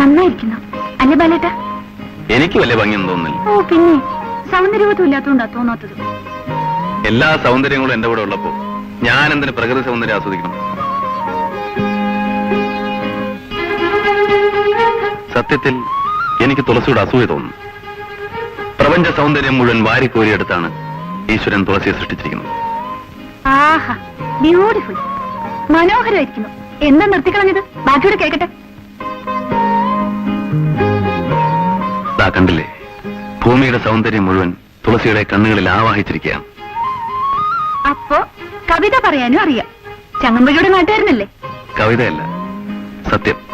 നന്നായിരിക്കുന്നു. അല്ലേ ബാലേട്ട? എനിക്ക് വലിയ ഭംഗിയൊന്നും തോന്നുന്നില്ല. ഓ പിന്നെ സൗന്ദര്യബോധം ഇല്ലാത്തതുകൊണ്ടാ തോന്നാത്തത്. എല്ലാ സൗന്ദര്യങ്ങളും എന്റെ കൂടെ ഉള്ളപ്പോ ഞാൻ എന്തിന് പ്രകൃതി സൗന്ദര്യം ആസ്വദിക്കണം? സത്യത്തിൽ എനിക്ക് തുളസിയുടെ അസൂയ തോന്നുന്നു. പ്രപഞ്ച സൗന്ദര്യം മുഴുവൻ വാരിക്കോരിയെടുത്താണ് ഈശ്വരൻ തുളസിയെ സൃഷ്ടിച്ചിരിക്കുന്നത്. ആഹാ ബ്യൂട്ടിഫുൾ മനോഹരമായിരിക്കുന്നു. എന്താ നിർത്തിക്കളഞ്ഞത്? ബാക്കിയോട് കേൾക്കട്ടെ. കണ്ടില്ലേ? ഭൂമിയുടെ സൗന്ദര്യം മുഴുവൻ തുളസിയുടെ കണ്ണുകളിൽ ആവാഹിച്ചിരിക്കുകയാണ്. അപ്പോ കവിത പറയാനും അറിയാം. ചങ്ങമ്പുഴയുടെ നാട്ടുകാരനല്ലേ? കവിതയല്ല സത്യം.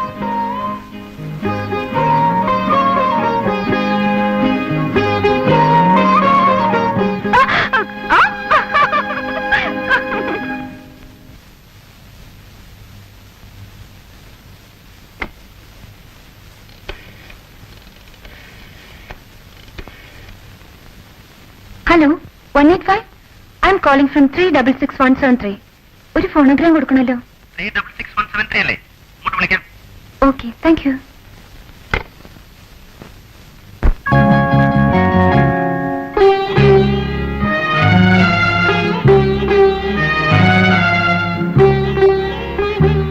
One eight five I M calling from three double six one seven three ഒരു ഫോണോഗ്രാം കൊടുക്കണല്ലോ അല്ലേ? ഇങ്ങോട്ട് വിളിക്കാം. Okay thank you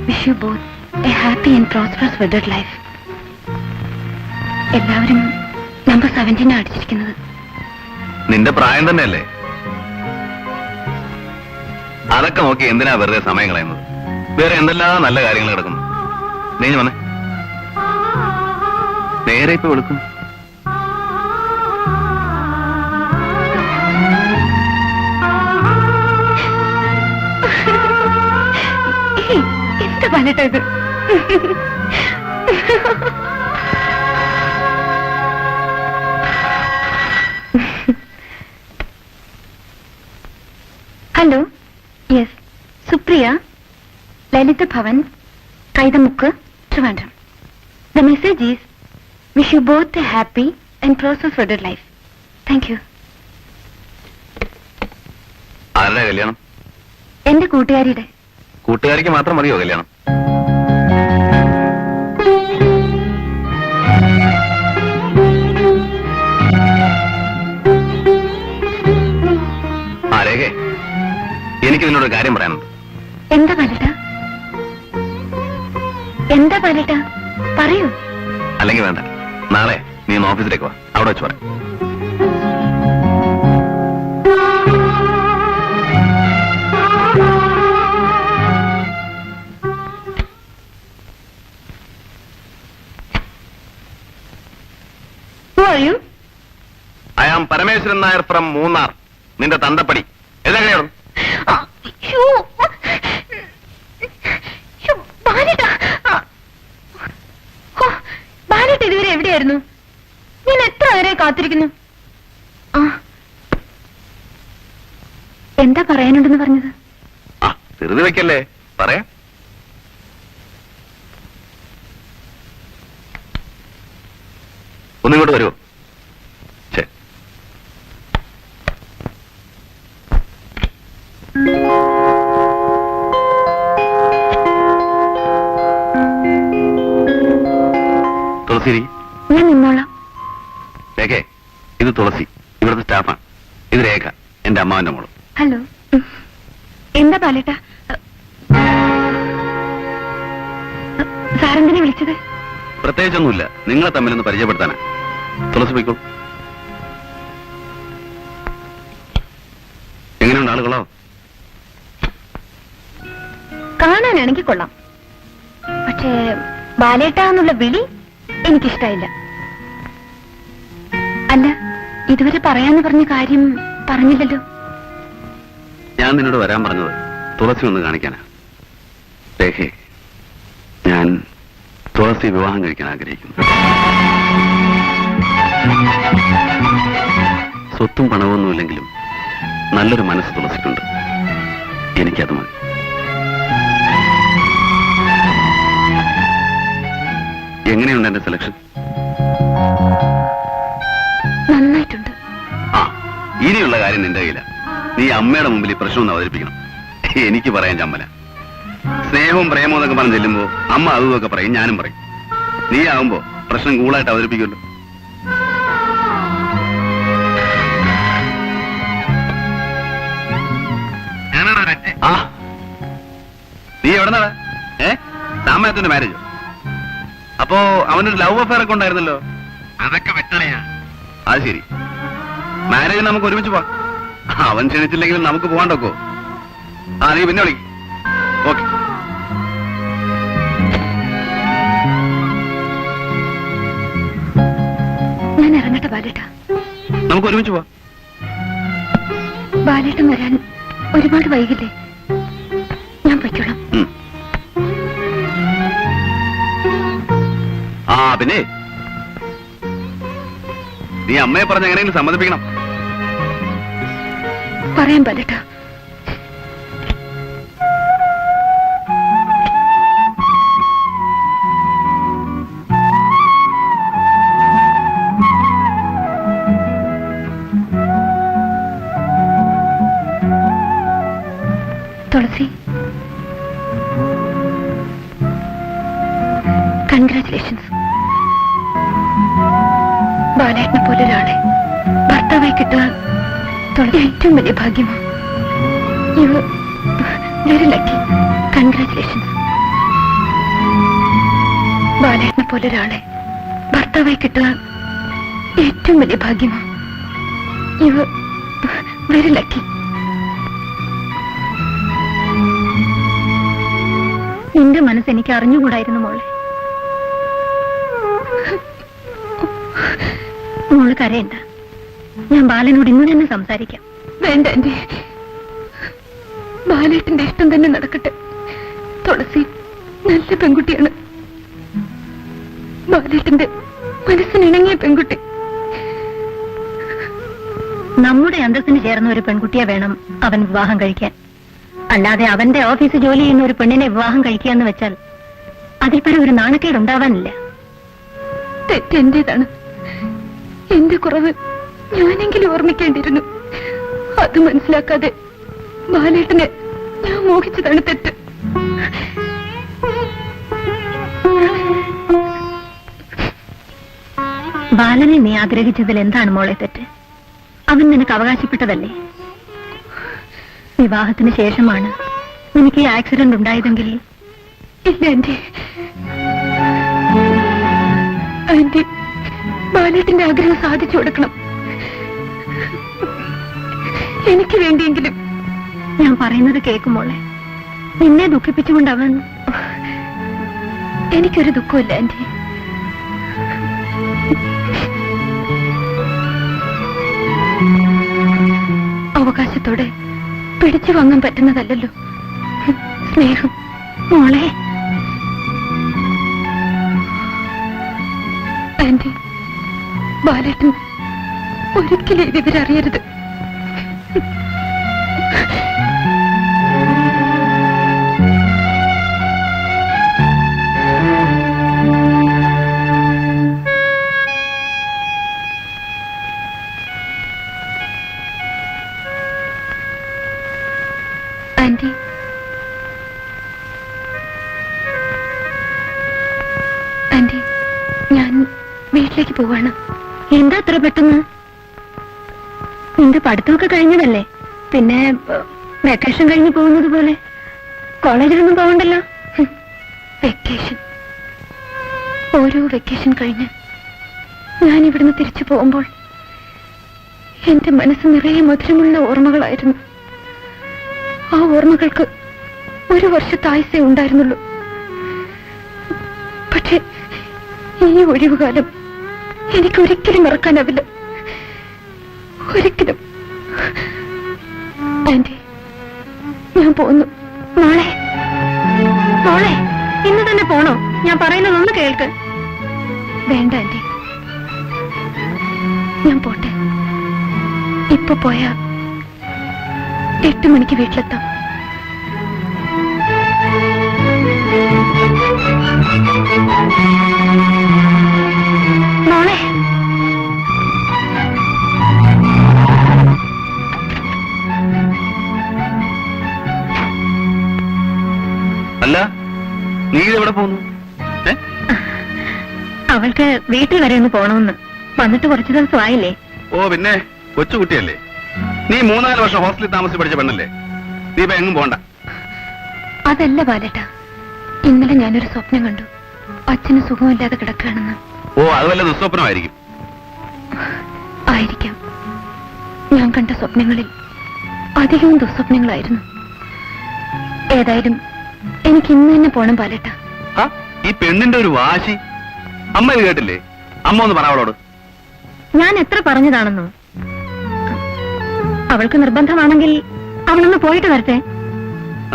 wish you both a happy and prosperous wedded life എല്ലാവരും നമ്പർ സെവന്റീനാണ് അടിച്ചിരിക്കുന്നത്. നിന്റെ പ്രായം തന്നെയല്ലേ? അതൊക്കെ നോക്കി എന്തിനാ വെറുതെ സമയം കളയുന്നത്? വേറെ എന്തെല്ലാം നല്ല കാര്യങ്ങൾ കിടക്കുന്നു? നീ വന്നേ. നേരെ ഇപ്പൊ വിളിക്കും എന്താ പറഞ്ഞിട്ട് hello yes Supriya Lalitha Bhavan Kaithamukku Trivandrum the message is wish you both a happy and prosperous wedded life thank you ആരുടെ കല്യാണം? എന്റെ കൂട്ടുകാരിയുടെ. കൂട്ടുകാരിക്ക് മാത്രം മതിയോ കല്യാണം? എനിക്ക് നിന്നോട് കാര്യം പറയാനുണ്ട്. എന്താ പാലട്ട? എന്താ പാലട്ട? പറയൂ. അല്ലെങ്കിൽ വേണ്ട. നാളെ നീ ഒന്ന് ഓഫീസിലേക്ക് വാ. അവിടെ വെച്ച് പറയാം. I am Parameswaran Nair from Munnar നിന്റെ തന്തപ്പടി. എല്ലാം ആ, ശ്ശോ. ശ്ശോ, ബാലേട്ട. ആ. ഹോ, ബാലേട്ട ഇതുവരെ എവിടെയായിരുന്നു ഞാൻ എത്ര നേരെ കാത്തിരിക്കുന്നു. എന്താ പറയാനുണ്ടെന്ന് പറഞ്ഞത്? ധൃതി വെക്കല്ലേ? പറയാം. ഒന്നിങ്ങോട്ട് വരുമോ തുളസിരി ഇത് തുളസി. ഇവിടുത്തെ സ്റ്റാഫാണ് ഇത് രേഖ. എന്റെ അമ്മാവന്റെ മോൾ. ഹലോ. എന്താ പാലേട്ട സാറെന്തിനെ വിളിച്ചത്? പ്രത്യേകിച്ചൊന്നുമില്ല. നിങ്ങളെ തമ്മിലൊന്ന് പരിചയപ്പെടുത്താനാ. തുളസി പോയിക്കോളൂ. എങ്ങനെയുണ്ട് ആളുകളോ കാണാനാണെങ്കിൽ കൊള്ളാം. പക്ഷേ ബാലേട്ട എന്നുള്ള വിളി എനിക്കിഷ്ടായില്ല. ഇതുവരെ പറയാന്ന് പറഞ്ഞ കാര്യം പറഞ്ഞില്ലല്ലോ. ഞാൻ നിന്നോട് വരാൻ പറഞ്ഞത് തുളസി ഒന്ന് കാണിക്കാനാ. രേഖേ ഞാൻ തുളസി വിവാഹം കഴിക്കാൻ ആഗ്രഹിക്കുന്നു. സ്വത്തും പണമൊന്നുമില്ലെങ്കിലും നല്ലൊരു മനസ്സ് തുളസിക്കുണ്ട്. എനിക്കത് മതി. എങ്ങനെയുണ്ട് എന്റെ സെലക്ഷൻ ഇനിയുള്ള കാര്യം നിന്റെ കയ്യില. നീ അമ്മയുടെ മുമ്പിൽ ഈ പ്രശ്നം ഒന്ന് അവതരിപ്പിക്കണം. എനിക്ക് പറയാൻ ചമ്മല. സ്നേഹവും പ്രേമവും എന്നൊക്കെ പറഞ്ഞു ചെല്ലുമ്പോ അമ്മ അതും ഒക്കെ പറയും ഞാനും പറയും. നീ ആവുമ്പോ പ്രശ്നം കൂളായിട്ട് അവതരിപ്പിക്കുമല്ലോ. ആ. നീ എവിടെ നടാ ഏ? സാമയത്തിന്റെ മാരേജോ? അപ്പോ അവനൊരു ലവ് അഫയർ ഒക്കെ ഉണ്ടായിരുന്നല്ലോ? അതൊക്കെ വെട്ടണയാ അത് ശരി. മാരേജിന് നമുക്ക് ഒരുമിച്ച് പോവാം. അവൻ ക്ഷണിച്ചില്ലെങ്കിലും നമുക്ക് പോകാണ്ടൊക്കോ ആ നീ പിന്നെ വിളി ഓക്കെ. ഞാൻ ഇറങ്ങട്ടെ ബാലേട്ട. നമുക്ക് ഒരുമിച്ച് പോവാം. ബാലേട്ടൻ വരാൻ ഒരുപാട് വൈകില്ലേ? ഞാൻ പൊയ്ക്കോളാം. ഉം. ആ പിന്നെ നീ അമ്മയെ പറഞ്ഞ് എങ്ങനെയെങ്കിലും സമ്മതിപ്പിക്കണം. പറയാൻ ബാലേട്ട കിട്ടുക ഏറ്റവും വലിയ ഭാഗ്യമാണ് യു വെരി ലക്കി കൺഗ്രാറ്റുലേഷൻസ് ബാലേട്ടനെ പോലെ ഒരാളെ ഭർത്താവായി കിട്ടുക ഏറ്റവും വലിയ ഭാഗ്യമാണ് യു വെരി ലക്കി നിന്റെ മനസ്സ് എനിക്ക് അറിഞ്ഞുകൂടായിരുന്നു മോളെ. മോൾ കരയണ്ട. ഞാൻ ബാലനോട് ഇന്ന് തന്നെ സംസാരിക്കാം. വേണ്ട എന്റെ ബാലേട്ടന്റെ ഇഷ്ടം തന്നെ നടക്കട്ടെ. തുളസി നല്ല പെൺകുട്ടിയാണ്. ബാലേട്ടന്റെ മനസ്സിനിണങ്ങിയ പെൺകുട്ടി. നമ്മുടെ അന്തസ്സിന് ചേർന്ന ഒരു പെൺകുട്ടിയെ വേണം അവൻ വിവാഹം കഴിക്കാൻ. അല്ലാതെ അവന്റെ ഓഫീസ് ജോലി ചെയ്യുന്ന ഒരു പെണ്ണിനെ വിവാഹം കഴിക്കുക എന്ന് വെച്ചാൽ അതിൽ പരം ഒരു നാണക്കേട് ഉണ്ടാവാനില്ല തെറ്റെന്റേതാണ് എന്റെ കുറവ് ഞാനെങ്കിലും ഓർമ്മിക്കേണ്ടിയിരുന്നു. അത് മനസ്സിലാക്കാതെ ബാലേട്ടനെ ഞാൻ മോഹിച്ചതാണ് തെറ്റ്. ബാലനെ നീ ആഗ്രഹിച്ചതിൽ എന്താണ് മോളെ തെറ്റ്? അവൻ നിനക്ക് അവകാശപ്പെട്ടതല്ലേ? വിവാഹത്തിന് ശേഷമാണ് എനിക്ക് ഈ ആക്സിഡന്റ് ഉണ്ടായതെങ്കിൽ? ഇല്ല ആന്റി. ആന്റി ബാലേട്ടിന്റെ ആഗ്രഹം സാധിച്ചു കൊടുക്കണം. എനിക്ക് വേണ്ടിയെങ്കിലും ഞാൻ പറയുന്നത് കേൾക്കുമോളെ നിന്നെ ദുഃഖിപ്പിച്ചുകൊണ്ട് അവൻ എനിക്കൊരു ദുഃഖമില്ല എന്റെ അവകാശത്തോടെ പിടിച്ചു വാങ്ങാൻ പറ്റുന്നതല്ലല്ലോ. സ്നേഹം മോളെ. ആന്റി ബാലേട്ടൻ ഒരിക്കലും ഇവരറിയരുത്. ആന്റി ആന്റി ഞാൻ വീട്ടിലേക്ക് പോവാണ്. എന്താ അത്ര പെട്ടെന്ന്? നിന്റെ പഠിത്തമൊക്കെ കഴിഞ്ഞതല്ലേ? പിന്നെ വെക്കേഷൻ കഴിഞ്ഞ് പോകുന്നത് പോലെ കോളേജിലൊന്നും പോകണ്ടല്ലോ വെക്കേഷൻ ഓരോ വെക്കേഷൻ കഴിഞ്ഞ് ഞാൻ ഇവിടുന്ന് തിരിച്ചു പോകുമ്പോൾ എന്റെ മനസ്സ് നിറയെ മധുരമുള്ള ഓർമ്മകളായിരുന്നു. ആ ഓർമ്മകൾക്ക് ഒരു വർഷത്തെ ആയുസേ ഉണ്ടായിരുന്നുള്ളൂ. പക്ഷെ ഈ ഒഴിവുകാലം എനിക്കൊരിക്കലും മറക്കാനാവില്ല. ഒരിക്കലും. ആന്റി ഞാൻ പോന്നു. നാളെ. മോളെ ഇന്ന് തന്നെ പോണോ? ഞാൻ പറയുന്നതൊന്ന് കേൾക്ക്. വേണ്ട ആന്റി. ഞാൻ പോട്ടെ. ഇപ്പൊ പോയാ എട്ട് മണിക്ക് വീട്ടിലെത്താം. മോളെ നീ എവിടെ പോകുന്നു വിളിച്ചിട്ട് വീട്ടിൽ വരെ ഒന്ന് പോണമെന്ന് വന്നിട്ട് കുറച്ചു ദിവസം ആയില്ലേ ഓ പിന്നെ കൊച്ചുകുട്ടിയല്ലേ. നീ മൂന്നാൽ വർഷം ഹോസ്റ്റലിൽ താമസിച്ച് പഠിച്ച പെണ്ണല്ലേ? നീ ഇപ്പൊ എങ്ങും പോണ്ട. അതല്ല ബാലേട്ട. ഇന്നലെ ഞാനൊരു സ്വപ്നം കണ്ടു. അച്ഛന് സുഖമില്ലാതെ കിടക്കുകയാണെന്ന്. ഓ അത് വല്ല ദുസ്വപ്നമായിരിക്കും. ആയിരിക്കാം. ഞാൻ കണ്ട സ്വപ്നങ്ങളിൽ അധികവും ദുസ്വപ്നങ്ങളായിരുന്നു. ഏതായാലും എനിക്ക് ഇന്ന് തന്നെ പോണം ബാലേട്ട ആ, ഈ പെണ്ണിന്റെ ഒരു വാശി. അമ്മ ഇത് കേട്ടില്ലേ? അമ്മ ഒന്ന് പറ അവളോട്. ഞാൻ എത്ര പറഞ്ഞതാണെന്നോ? അവൾക്ക് നിർബന്ധമാണെങ്കിൽ അവളൊന്ന് പോയിട്ട് വരട്ടെ.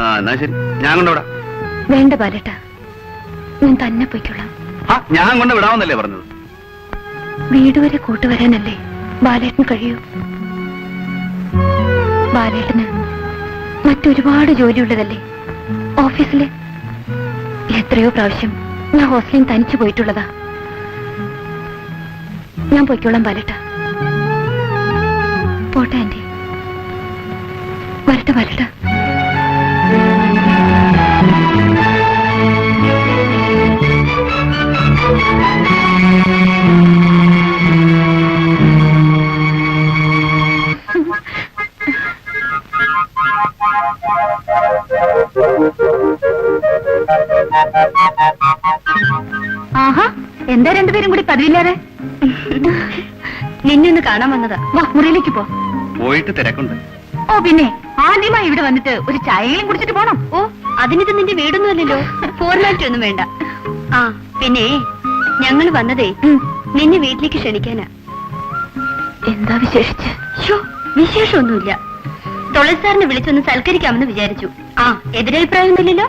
ആ എന്നാ ശരി. ഞാൻ കൊണ്ടുവിടാം. വേണ്ട പാലട്ട. ഞാൻ തന്നെ പോയിക്കൊള്ളാം. ആ ഞാൻ കൊണ്ട് വിടാമെന്നല്ലേ പറഞ്ഞത്? വീട് വരെ കൂട്ടുവരാനല്ലേ ബാലേട്ടന് കഴിയൂ? ബാലേട്ടന് മറ്റൊരുപാട് ജോലിയുള്ളതല്ലേ? ഓഫീസിൽ എത്രയോ പ്രാവശ്യം ഞാൻ ഹോസ്റ്റലിൽ തനിച്ചു പോയിട്ടുള്ളതാ. ഞാൻ പോയിക്കോളാം ബാലേട്ട. പോട്ടെ ആന്റി. വരട്ടെ Thank ആഹാ എന്താ രണ്ടുപേരും കൂടി പതിവില്ലാതെ? നിന്നെ ഒന്ന് കാണാൻ വന്നതാ. വാ മുറിയിലേക്ക് പോ. പോയിട്ട് തിരക്കുണ്ട്. ഓ പിന്നെ ആദ്യമായി ഇവിടെ വന്നിട്ട് ഒരു ചായയിലും കുടിച്ചിട്ട് പോണം. ഓ അതിനിത് നിന്റെ വീടൊന്നും അല്ലല്ലോ ഫോർമാലിറ്റി ഒന്നും വേണ്ട. ആ പിന്നെ ഞങ്ങൾ വന്നതേ നിന്നെ വീട്ടിലേക്ക് ക്ഷണിക്കാനാ. എന്താ വിശേഷിച്ച്? ഷോ വിശേഷമൊന്നുമില്ല. തുളസാറിനെ വിളിച്ചൊന്ന് സൽക്കരിക്കാമെന്ന് വിചാരിച്ചു. ആ എതിരഭിപ്രായമൊന്നുമില്ലല്ലോ?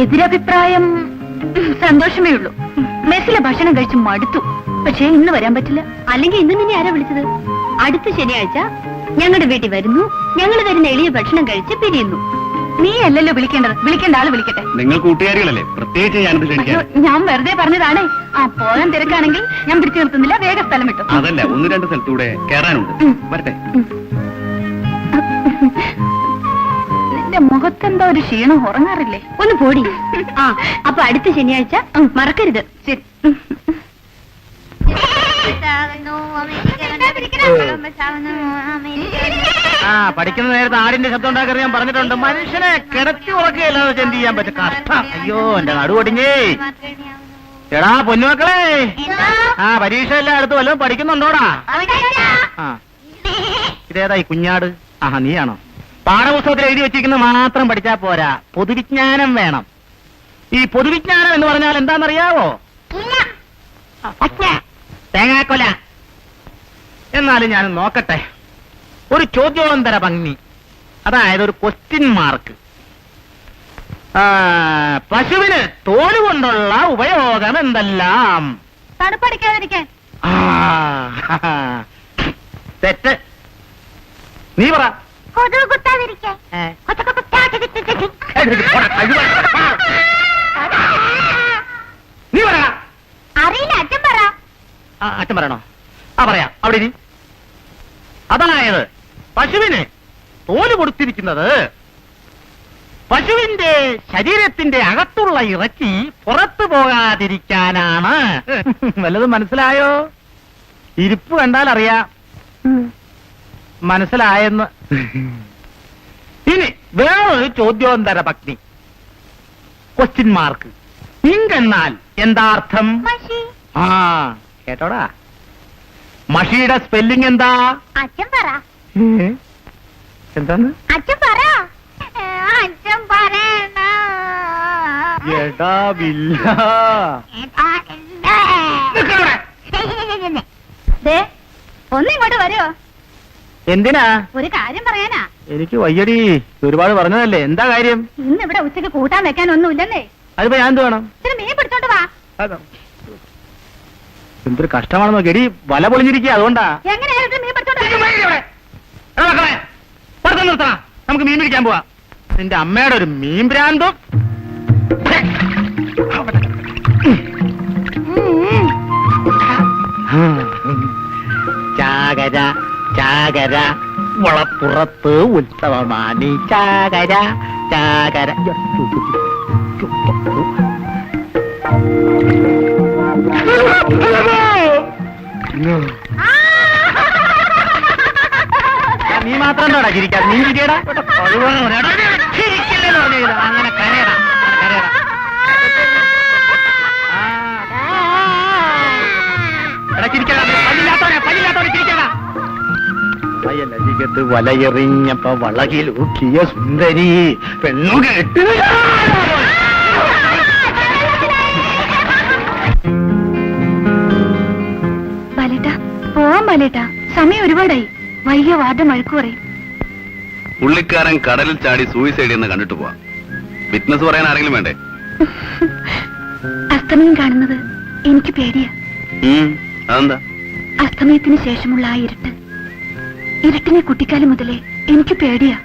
എതിരഭിപ്രായം ഉം, സന്തോഷമേ ഉള്ളൂ. മെസ്സിലെ ഭക്ഷണം കഴിച്ച് മടുത്തു. പക്ഷേ ഇന്ന് വരാൻ പറ്റില്ല. അല്ലെങ്കിൽ ഇന്ന് നിന്നെ ആരാ വിളിച്ചത്? അടുത്ത ശനിയാഴ്ച ഞങ്ങളുടെ വീട്ടിൽ വരുന്നു. ഞങ്ങൾ വരുന്ന എളിയ ഭക്ഷണം കഴിച്ച് പിരിയുന്നു. നീ അല്ലല്ലോ വിളിക്കേണ്ടത്. വിളിക്കേണ്ട ആൾ വിളിക്കട്ടെ. നിങ്ങൾ കൂട്ടുകാരികളല്ലേ? പ്രത്യേകിച്ച് ഞാൻ അയ്യോ, ക്ഷണിക്കാൻ ഞാൻ വെറുതെ പറഞ്ഞതാണേ. ആ പോകാൻ തിരക്കാണെങ്കിൽ ഞാൻ പിടിച്ചു നിർത്തുന്നില്ല. വേഗം സ്ഥലം വിട്ടു. അതല്ല ഒന്ന് രണ്ട് സ്ഥലത്തൂടെ കയറാനുണ്ട് വരട്ടെ. മുഖത്തെന്തോ ഒരു ക്ഷീണം ഉറങ്ങാറില്ലേ? ഒന്ന് പോടി. ആ. അപ്പൊ അടുത്ത ശനിയാഴ്ച മറക്കരുത്. ശരി. ആ പഠിക്കുന്ന നേരത്തെ ആടിന്റെ ശബ്ദം ഉണ്ടാക്കരുത് ഞാൻ പറഞ്ഞിട്ടുണ്ട്. മനുഷ്യനെ കിടത്തി ഉറക്കുകയല്ലാതെ എന്ത് ചെയ്യാൻ പറ്റും? കഷ്ടം അയ്യോ എന്റെ നടുവൊടിഞ്ഞേ എടാ പൊന്നുമക്കളെ. ആ പരീക്ഷ എല്ലാം അടുത്ത് വല്ലതും പഠിക്കുന്നുണ്ടോടാ? ആ. ഇതേതാ കുഞ്ഞാട്? ആഹാ നീയാണോ? പാഠപുസ്തകത്തിൽ എഴുതി വെച്ചിരിക്കുന്നത് മാത്രം പഠിച്ചാൽ പോരാ. പൊതുവിജ്ഞാനം വേണം. ഈ പൊതുവിജ്ഞാനം എന്ന് പറഞ്ഞാൽ എന്താണെന്നറിയാവോ. തേങ്ങാക്കൊല. എന്നാലും ഞാൻ നോക്കട്ടെ. ഒരു ചോദ്യോന്തര ഭംഗി. അതായത് ഒരു ക്വസ്റ്റ്യൻ മാർക്ക് പശുവിന് തോൽ കൊണ്ടുള്ള ഉപയോഗം എന്തെല്ലാം? തണുപ്പടിക്കാതിരിക്കാൻ. തെറ്റ്. നീ പറ. കൊതുക്. കൊതുക്. നീ പറ. അറിയില്ല അച്ഛൻ പറ. ആ, അച്ഛൻ പറയണോ? ആ പറയാ. അവിടെ അതായത് പശുവിന് തോൽ കൊടുത്തിരിക്കുന്നത് പശുവിന്റെ ശരീരത്തിന്റെ അകത്തുള്ള ഇറച്ചി പുറത്തു പോകാതിരിക്കാനാണ്. വല്ലതും മനസ്സിലായോ? ഇരിപ്പ് കണ്ടാൽ അറിയാം മനസ്സിലായെന്ന്. ഇനി വേറൊരു ചോദ്യോന്തര പത്നി ക്വസ്റ്റ്യൻ മാർക്ക് ഇങ്കെന്നാൽ എന്താർത്ഥം? ആ കേട്ടോടാ. മഷിയുടെ സ്പെല്ലിംഗ് എന്താ? അച്ഛൻ പറ. ഏ? എന്താന്ന്? അച്ഛൻ പറ. അച്ഛൻ പറയണ. ഒന്നിങ്ങോട്ട് വരുമോ എന്തിനാ? ഒരു കാര്യം പറയാനാ. എനിക്ക് വയ്യടി. ഒരുപാട് പറഞ്ഞതല്ലേ. എന്താ കാര്യം? ഇന്ന് ഇവിടെ ഉച്ചയ്ക്ക് കൂട്ടാൻ വെക്കാൻ ഒന്നുമില്ലല്ലേ അതിപ്പോ ഞാൻ എന്ത് വേണം? മീൻ പിടിച്ചോണ്ട് വാ. അതാ. എന്തൊരു കഷ്ടമാണെന്നോ ഗടി വല പൊളിഞ്ഞിരിക്കുക അതുകൊണ്ടാ. എങ്ങനെയായാലും മീൻ പിടിച്ചോണ്ട് വാ. നമുക്ക് മീൻ പിടിക്കാൻ പോവാ. നിന്റെ അമ്മയുടെ ഒരു മീൻ ഭ്രാന്തും. ചാകര. ചാകര വളപ്പുറത്ത് ഉത്സവമാണി ചാകര ചാകര. നീ മാത്രം എന്താടാ ചിരിക്കാ? നീ ചിരിയടാ ചിരിക്കില്ലെന്ന് പറഞ്ഞില്ല അങ്ങനെ കരയടാ കരയടാ. എടാ ചിരിക്കടാ. പല്ലില്ലാത്തോനെ പല്ലില്ലാത്തോനെ ചിരിക്കടാ. വയലരികത്ത് വലയെറിഞ്ഞപ്പോ വളകിലൂക്കിയ സുന്ദരി. പെണ്ണു കേട്ട് ബാലേട്ട പോവാൻ ബാലേട്ട. സമയം ഒരുപാടായി. വലിയ വാർഡ് മഴക്കു പറയും പുള്ളിക്കാരൻ കടലിൽ ചാടി സൂയിസൈഡ് എന്ന് കണ്ടിട്ട് പോവാം. ഫിറ്റ്നസ് പറയാൻ ആരെങ്കിലും വേണ്ടേ? അസ്തമയം കാണുന്നത് എനിക്ക് പേടിയാ. അതെന്താ? അസ്തമയത്തിന് ശേഷമുള്ള ആ ഇരുട്ട്. ഇരുട്ടിനെ കുട്ടിക്കാലം മുതലേ എനിക്ക് പേടിയാ.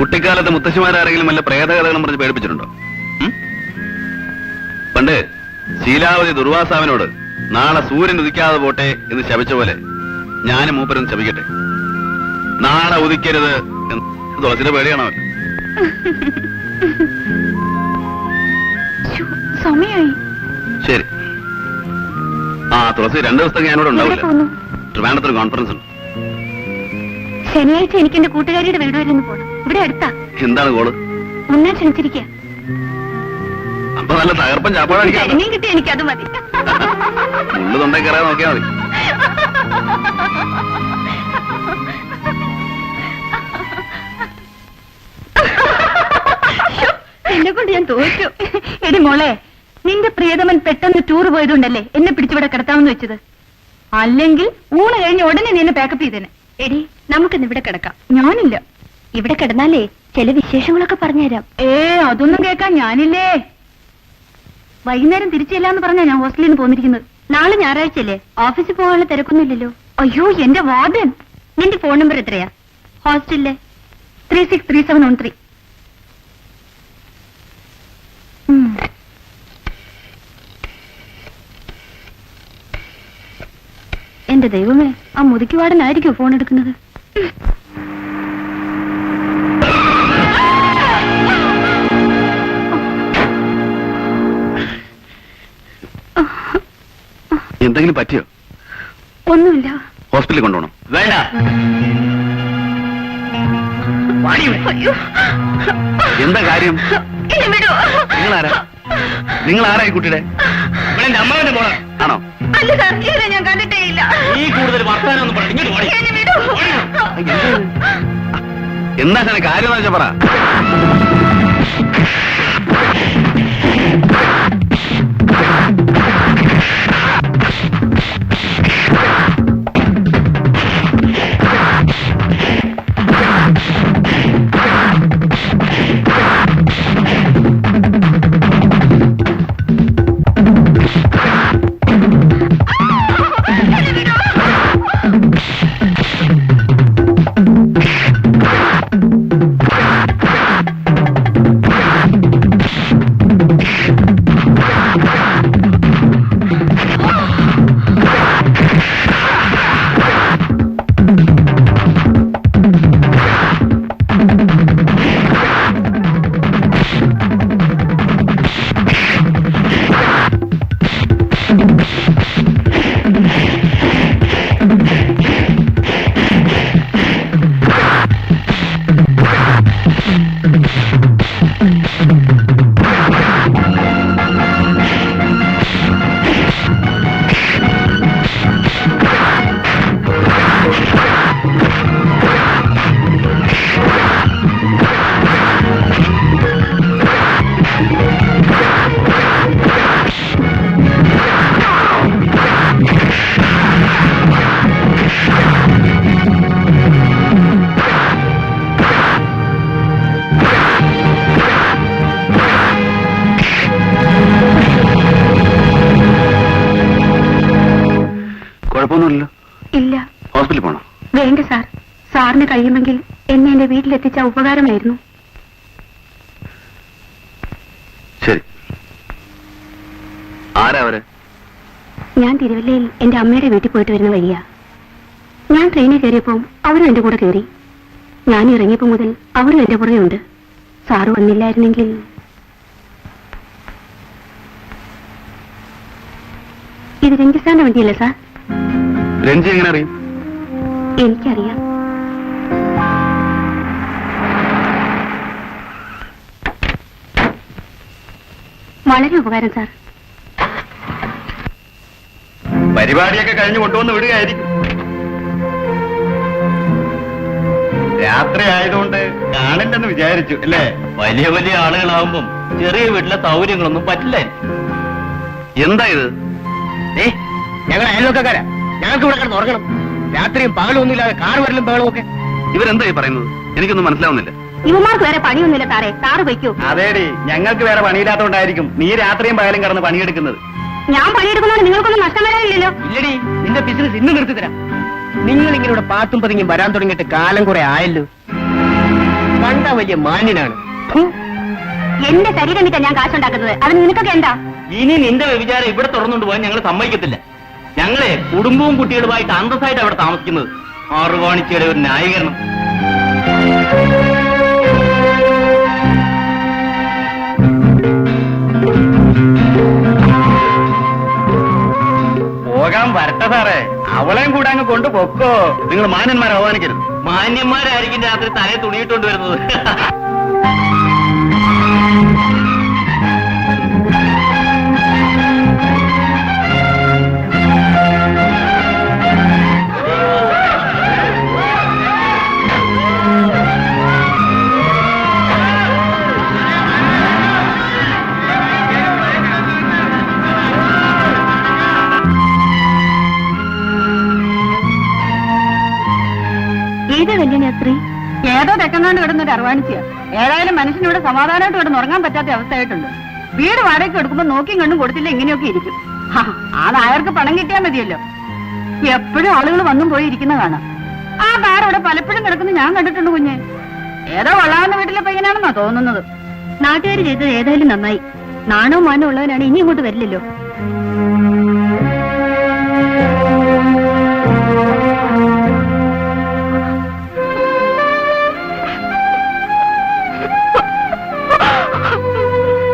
കുട്ടിക്കാലത്ത് മുത്തശ്ശിമാരാരെങ്കിലും വല്ല പ്രേതകഥകളും പറഞ്ഞ് പേടിപ്പിച്ചിട്ടുണ്ടോ? പണ്ട് ശീലാവതി ദുർവാസാവിനോട് നാളെ സൂര്യൻ ഉദിക്കാതെ പോട്ടെ എന്ന് ശപിച്ച പോലെ ഞാനും മൂപ്പരൊന്ന് ശപിക്കട്ടെ. നാളെ ഉദിക്കരുത് തുളസിയുടെ പേടിയാണോ? സമയായി. ശരി. ആ തുളസി രണ്ടു ദിവസത്തേക്ക് ഞാനിവിടെ ഉണ്ടാവില്ല. പോന്നു ട്രിവാൻഡ്രത്തൊരു കോൺഫറൻസ് ഉണ്ട്. ശനിയാഴ്ച എനിക്ക് എന്റെ കൂട്ടുകാരിയുടെ വീട് വരെ ഒന്ന് പോകണം ഇവിടെ അടുത്താ. എന്താണ് കോൾ? ഉണ്ണാൻ ക്ഷണിച്ചിരിക്കുക അപ്പൊ നല്ല തകർപ്പൻ ഇനിയും കിട്ടി എനിക്ക് അത് മതി. ഉള്ളു തൊണ്ടേ കയറാൻ നോക്കിയാൽ മതി. എന്നെ കൊണ്ട് ഞാൻ തോറ്റു. എടി മോളെ നിന്റെ പ്രിയതമൻ പെട്ടെന്ന് ടൂർ പോയതുകൊണ്ടല്ലേ എന്നെ പിടിച്ചിവിടെ കിടത്താമെന്ന് വെച്ചത്? അല്ലെങ്കിൽ ഊണ് കഴിഞ്ഞ് ഉടനെ നീ എന്നെ പാക്കപ്പ് ചെയ്തേനെ. എടി നമുക്കിന്ന് ഇവിടെ കിടക്കാം. ഞാനില്ല. ഇവിടെ കിടന്നാലേ ചില വിശേഷങ്ങളൊക്കെ പറഞ്ഞുതരാം. ഏ അതൊന്നും കേൾക്കാൻ ഞാനില്ലേ? വൈകുന്നേരം തിരിച്ചില്ലാന്ന് പറഞ്ഞാ ഞാൻ ഹോസ്റ്റലിൽ നിന്ന് പോന്നിരിക്കുന്നത്. നാളെ ഞായറാഴ്ചയല്ലേ? ഓഫീസിൽ പോകാനുള്ള തിരക്കൊന്നുമില്ലല്ലോ. അയ്യോ എന്റെ വാർഡൻ നിന്റെ ഫോൺ നമ്പർ എത്രയാ? ഹോസ്റ്റലിലെ. Three six three seven one three. എന്റെ ദൈവമേ ആ മുതുക്കിവാടനായിരിക്കും ഫോൺ എടുക്കുന്നത്? എന്തെങ്കിലും പറ്റിയോ? ഒന്നുമില്ല. ഹോസ്പിറ്റലിൽ കൊണ്ടുപോകണം. വേണ്ട. എന്താ കാര്യം? നിങ്ങളാരാ? നിങ്ങൾ ആരാ ഈ കുട്ടിയുടെ? ഇവിടെ അമ്മാവന്റെ മോളാ. ആണോ? അല്ല സാർ ഇതിനെ ഞാൻ കണ്ടിട്ടേ ഇല്ല നീ കൂടുതൽ വർത്താനൊന്നും പറഞ്ഞു ഇങ്ങോട്ട് ഓടി. എന്നെ വിടൂ. എന്താ സാറെ കാര്യം വെച്ചാ പറ. ശരി. ആരാ അവർ? ഞാൻ തിരുവല്ലയിൽ എന്റെ അമ്മയുടെ വീട്ടിൽ പോയിട്ട് വരുന്ന വഴിയാ. ഞാൻ ട്രെയിനിൽ കയറിയപ്പോൾ അവരും എന്റെ കൂടെ കയറി. ഞാൻ ഇറങ്ങിയപ്പോൾ മുതൽ അവരും എന്റെ പുറകെ ഉണ്ട്. സാറ് വന്നില്ലായിരുന്നെങ്കിൽ ഇത് രഞ്ജിസാന്റെ വണ്ടിയല്ലേ സാർ? രഞ്ജി എങ്ങനെ അറിയും? എനിക്കറിയാം. വളരെ ഉപകാരം സാർ. പരിപാടിയൊക്കെ കഴിഞ്ഞ് കൊണ്ടുവന്ന് വിടുകയായിരിക്കും. രാത്രി ആയതുകൊണ്ട് കാണില്ലെന്ന് വിചാരിച്ചു അല്ലേ? വലിയ വലിയ ആളുകളാവുമ്പം ചെറിയ വീട്ടിലെ സൗകര്യങ്ങളൊന്നും പറ്റില്ല. എന്താ ഇത്? ഏ ഞങ്ങൾ അയൽവക്കാരാ ഞങ്ങൾക്ക് ഇവിടെ കിടന്ന് ഉറങ്ങണം. രാത്രിയും പകലും ഒന്നുമില്ലാതെ കാർ വരലും ബഹളവും ഒക്കെ. ഇവരെന്താ ഈ പറയുന്നത്? എനിക്കൊന്നും മനസ്സിലാവുന്നില്ല. ഇവമാർക്ക് വേറെ പണിയൊന്നുമില്ല സാറേ. സാറ് വയ്ക്കൂ അതേടി ഞങ്ങൾക്ക് വേറെ പണിയില്ലാത്തോണ്ടായിരിക്കും നീ രാത്രിയും പകലും കടന്ന് പണിയെടുക്കുന്നത്. ഞാൻ പണിയെടുക്കുന്നതുകൊണ്ട് നിങ്ങൾക്കൊന്നും നഷ്ടം വരാനില്ലല്ലോ. ഇല്ലടി നിന്റെ ബിസിനസ് ഇന്ന് നിർത്തി തരാം നിങ്ങൾ ഇങ്ങനെ പാത്തും പതുങ്ങി വരാൻ തുടങ്ങിയിട്ട് കാലം കുറെ ആയല്ലോ. കണ്ട വലിയ മാന്യനാണ്. എന്റെ ശരീരം വിറ്റാ ഞാൻ കാശുണ്ടാക്കുന്നത്. അത് നിനക്കൊക്കെ എന്താ? ഇനി നിന്റെ വ്യഭിചാരം ഇവിടെ തുറന്നുകൊണ്ട് പോകാൻ ഞങ്ങൾ സമ്മതിക്കത്തില്ല. ഞങ്ങളെ കുടുംബവും കുട്ടികളുമായിട്ട് അന്തസ്സായിട്ട് അവിടെ താമസിക്കുന്നത്. ആറുവാണിച്ചയുടെ ഒരു ന്യായീകരണം വരട്ടെ സാറേ. അവളെയും കൂടെ അങ്ങ് കൊണ്ടു പൊക്കോ നിങ്ങൾ മാന്യന്മാരെ അവമാനിക്കരുത് മാന്യന്മാരായിരിക്കും രാത്രി തലേ തുണിയിട്ടുകൊണ്ട് വരുന്നത് ഏതാ കല്യാണ സ്ത്രീ ഏതോ തെക്കങ്ങാണ്ട് കിടന്നൊരു അർവാണിക്കുക ഏതായാലും മനുഷ്യനിവിടെ സമാധാനമായിട്ട് കിടന്ന് ഉറങ്ങാൻ പറ്റാത്ത അവസ്ഥയായിട്ടുണ്ട്. വീട് വാടകയ്ക്ക് എടുക്കുമ്പോ നോക്കിയും കണ്ടും കൊടുത്തില്ല ഇങ്ങനെയൊക്കെ ഇരിക്കും. ആ പണം കിട്ടിയാൽ മതിയല്ലോ. എപ്പോഴും ആളുകൾ വന്നും പോയി ഇരിക്കുന്ന കാണാം. ആ കാർ ഇവിടെ പലപ്പോഴും കിടക്കുന്ന. ഞാൻ കണ്ടിട്ടുണ്ട് കുഞ്ഞെ. ഏതോ കൊള്ളാവുന്ന വീട്ടിലെ പയ്യനാണെന്നാ തോന്നുന്നത്. നാട്ടുകാർ ചെയ്തത് ഏതായാലും നന്നായി. നാണവും മാനവും ഉള്ളവനാണ് ഇനി ഇങ്ങോട്ട് വരില്ലല്ലോ.